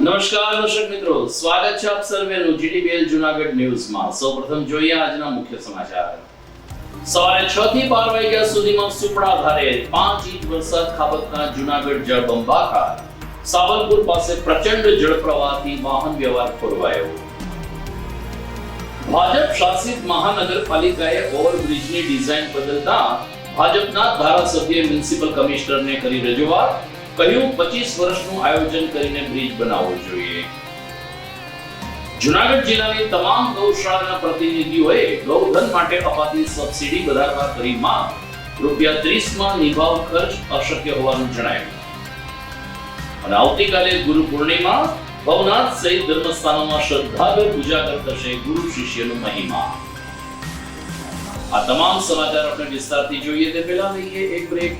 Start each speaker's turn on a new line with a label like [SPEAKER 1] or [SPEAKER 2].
[SPEAKER 1] નમસ્કાર, દર્શક મિત્રો. સ્વાગત છે આપ સર્વેનું જીટીબીએલ જુનાગઢ ન્યૂઝમાં. સૌપ્રથમ જોઈએ આજના મુખ્ય સમાચાર. સવારે 6 થી 12 વાગ્યા સુધીમાં સુપડા ધારે 5 ઇંચ વરસાદ ખાબકતા જુનાગઢ જળબંબાકાર સાવલપુર પાસે પ્રચંડ જળપ્રવાહથી વાહન વ્યવહાર ખોરવાયો. ભાજપ શાસિત મહાનગરપાલિકાએ ઓવરબ્રિજની ડિઝાઇન બદલતા ભાજપના ધારાસભ્ય મ્યુનિસિપલ કમિશનરને કરી રજૂઆત. કહ્યું પચીસ વર્ષનું આયોજન કરીને બ્રિજ બનાવવો જોઈએ? જુનાગઢ જિલ્લાની તમામ ગૌશાળાના પ્રતિનિધિઓએ ગૌધન માટે અપાતી સબસિડી વધારવા કરી માંગ. રૂપિયા ત્રીસમાં નિભાવ ખર્ચ અશક્ય હોવાનું જણાવ્યું અને આવતીકાલે ગુરુ પૂર્ણિમા, ભવનાથ સહિત ધર્મસ્થાનોમાં શ્રદ્ધાભેર પૂજા થશે ગુરુ શિષ્યનો મહિમા. આ તમામ સમાચાર આપણે વિસ્તારથી જોઈએ તે પહેલા લઈએ એક બ્રેક